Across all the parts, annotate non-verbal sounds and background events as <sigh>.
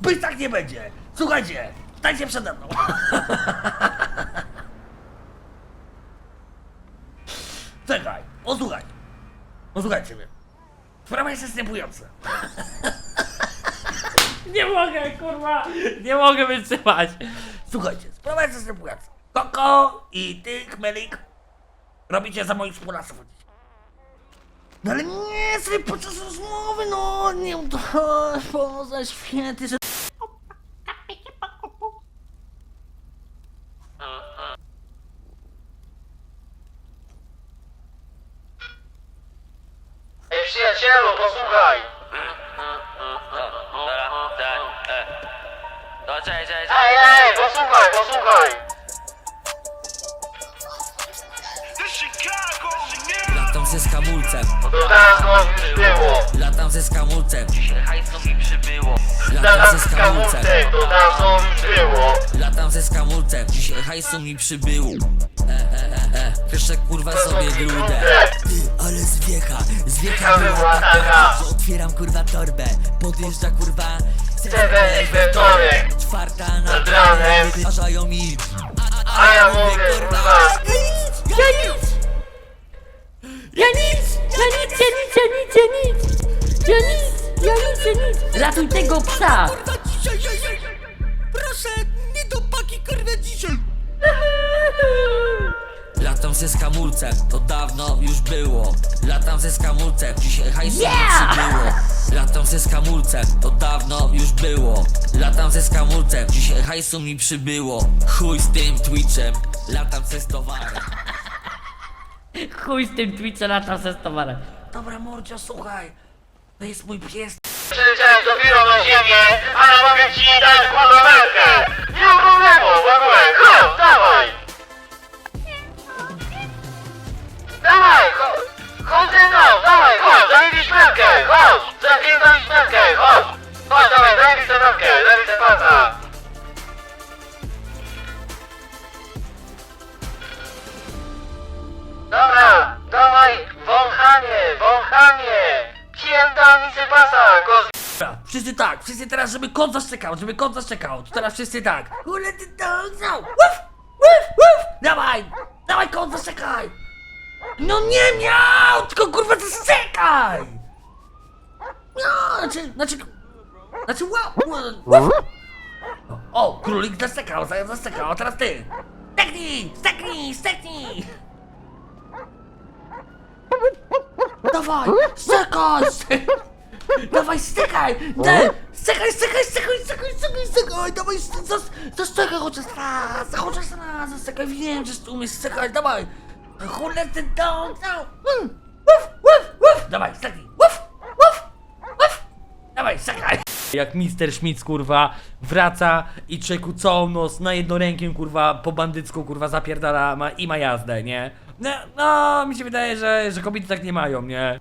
Być tak nie będzie! Słuchajcie, stajcie przede mną! <laughs> Czekaj, posłuchaj. Posłuchajcie mnie. Sprawa jest następująca. <laughs> Nie mogę, kurwa! Nie mogę wytrzymać! Słuchajcie, sprawa jest następująca. Koko i ty, Chmelik, robicie za moich współpraców. No ale nie, sobie podczas rozmowy, no, nie, to, <laughs> Boże święty, że... Ej, przyjacielu, posłuchaj! No cześć, cześć, Ej, ej, posłuchaj, posłuchaj! Latam ze skamulcem, To tak go już było. latam ze skamulcem, hajsu mi przybyło. latam Teraz ze skamulcem, kamuty, to go już było. latam ze skamulcem, dzisiaj hajsu mi przybyło. E, e, jeszcze kurwa sobie grudę. Ty, ale zwiecha, zwiecha była taka. że otwieram kurwa torbę, podjeżdża kurwa Seven i wtorek. czwarta Nad ranem. wyważają mi, A ja mówię, kurwa, Ja nic! Ja nic! Ja nic, ja nic, ja nic, ja nic! Ja nic, ja nic, ja nic! Ratuj tego psa! proszę, ze skamulcem, to dawno już było Latam ze skamulcem, dzisiaj hajsu Yeah! mi przybyło Latam ze skamulcem, to dawno już było Latam ze skamulcem, dzisiaj hajsu mi przybyło Chuj z tym Twitchem, latam ze towarem <laughs> Chuj z tym Twitchem latam ze towarem. Dobra, Mordzio, słuchaj, to jest mój pies. przyleciałem dopiero na ziemię, a ja mogę ci dać melkę! Nie ma problemu, babułek, chodź, dawaj! Dawaj, mną, dawaj, chodź, daj mi szmelkę, chodź! Zapierdaj szmelkę, chodź! Chodź, dawaj, mi tę daj mi tę pasa! Dobra, dawaj, wąchanie, wąchanie! Pierdolnij se pasa, go Dobra, wszyscy tak, wszyscy teraz, żeby kot zaszczekał, żeby kot zaszczekał. To teraz wszyscy tak. The dogs out? Woof, woof, woof. Dawaj, dawaj kot zaszczekaj. No nie miał, tylko kurwa zaszczekaj. No, znaczy, znaczy, znaczy wow, wow. O, królik zaszczekał, zając zaszczekał, a teraz ty. Steknij, steknij, steknij. Dawaj, stekaj. Dawaj, stykaj! Daj! Stykaj, stykaj, stykaj, stykaj, stykaj, stykaj! Dawaj, zastykaj chociaż raz! Chociaż raz, stykaj, wiem, że umiesz stykać, dawaj! Chule ty down, down! Mm. Uf, uf, uf! Dawaj, stykaj! Uf, uf, uf! Dawaj, stykaj! Jak Mister Schmitz, kurwa, wraca i czeku całą noc na jednorękiem, kurwa, po bandycku, kurwa, zapierdala ma, i ma jazdę, nie? No, no, mi się wydaje, że, że kobiety tak nie mają, nie?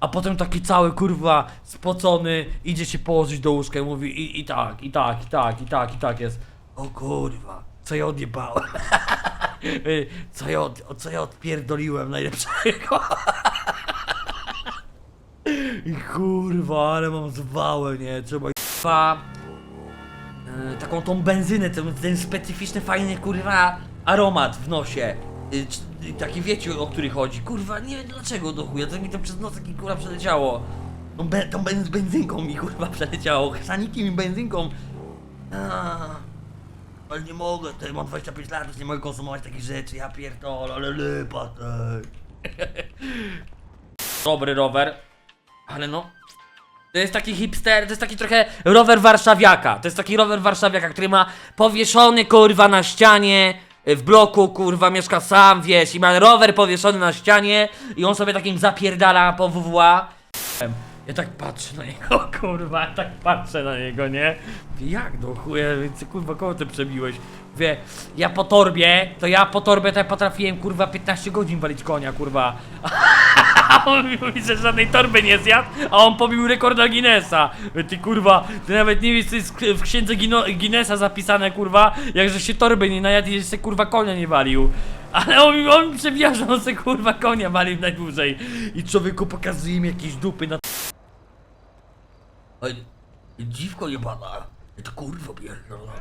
A potem taki cały, kurwa, spocony, idzie się położyć do łóżka i mówi i, i tak, i tak, i tak, i tak, i tak jest. O kurwa, co ja odjebałem? <laughs> Y, co, ja od, co ja odpierdoliłem najlepszego? Kurwa, ale mam zwałę, nie? Trzeba kurwa e, taką tą benzynę, ten, ten specyficzny, fajny kurwa aromat w nosie. Y, y, taki wiecie o który chodzi. Kurwa, nie wiem dlaczego do chuja, to mi to przez nos taki kurwa przeleciało. Tą, be, tą ben, benzynką mi kurwa przeleciało, chrzanikiem i benzynką. A, ale nie mogę, to mam 25 lat, już nie mogę konsumować takich rzeczy, ja pierdolę, ale lipa tej. <laughs> Dobry rower, ale no, to jest taki hipster, to jest taki trochę rower warszawiaka. To jest taki rower warszawiaka, który ma powieszony kurwa na ścianie. y, W bloku kurwa mieszka sam, wiesz, i ma rower powieszony na ścianie i on sobie takim zapierdala po WWA. Ja tak patrzę na niego, <laughs> kurwa, ja tak patrzę na niego, nie? Jak do chuja, więc kurwa, koło ty przebiłeś? Wie, ja po torbie, to ja po torbie to ja potrafiłem kurwa 15 godzin walić konia, kurwa. A <laughs> on mi mówi, że żadnej torby nie zjadł, a on pobił rekorda Guinnessa. Ty kurwa, ty nawet nie wiesz, co jest w księdze Gino- Guinnessa zapisane, kurwa, jakże się torby nie najadł i jeszcze kurwa konia nie walił. Ale on, mi- on mi że on se kurwa konia walił najdłużej. I człowieku pokazuje mi jakieś dupy na Oj, dziwko jebana. To kurwo pierdolona.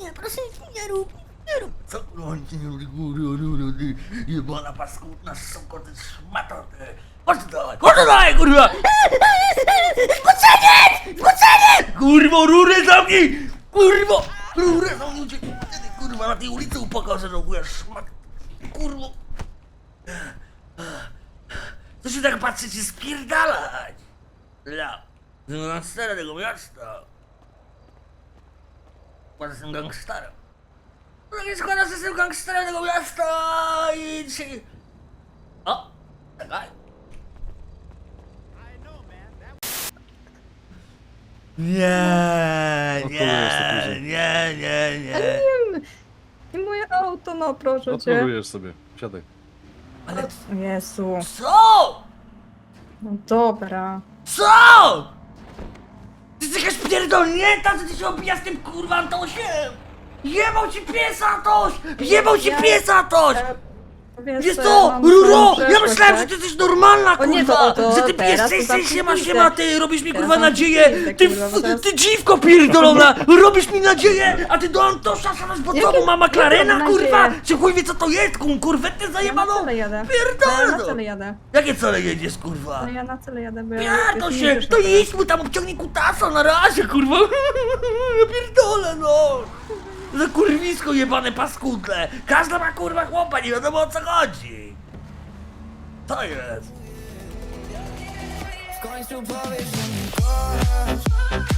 Nie, proszę nic nie rób, nie rób. Co kurwa nic nie robi, kurwa, kurwa, ty jebana paskudna suko, ty szmato, ty. Chodź dalej, chodź dalej, kurwa! Zgłoszenie! Zgłoszenie! Kurwo, rurę zamknij! Kurwo! Rurę zamknij, cię, kurwa, na tej ulicy upokorze, no kurwa, szmat. Kurwo. Co się tak patrzycie, spierdalać? Ja, jestem gangsterem tego miasta. Bo jestem gangsterem. No nie składa, że jestem gangsterem tego miasta i dzisiaj... O, czekaj. Nie, nie, nie, nie, nie. I moje auto, no proszę cię. Odmurujesz sobie, siadaj. Ale Jezu, co? no dobra. Co? Jakaś pierdolnięta, że ty się obijasz z tym kurwa Antosiem! Jebał ci pies Antoś! Jebał ci pies Antoś! Wiesz Wiesz co, mam Ruro, swoją ja przeszłość, myślałem, że tak? ty jesteś normalna, O nie, to- kurwa, to że ty teraz pijesz, to jesteś, zamknij siema, pizdę. siema, ty robisz mi kurwa zamknij nadzieję, pizdę, ty, kurwa, f- bo teraz- ty dziwko pierdolona, <laughs> robisz mi nadzieję, a ty do Antosza samasz po Jakie- domu, mama jaką Klarena, nadzieję? kurwa, czy chuj wie co to jest, kum, Ja na zajebaną, cele jadę. Ja pierdolę na no. cele jadę. Jakie cele jedziesz, kurwa? No ja na cele jadę, bo ja... Jeszcze się, to wyszłam. idź mu tam obciągnij kutasa na razie, kurwa. <laughs> Ja pierdolę, no. Za kurwisko jebane paskudle. Każda ma kurwa chłopa, nie wiadomo o co chodzi. To jest. W końcu powiesz, że mnie kochasz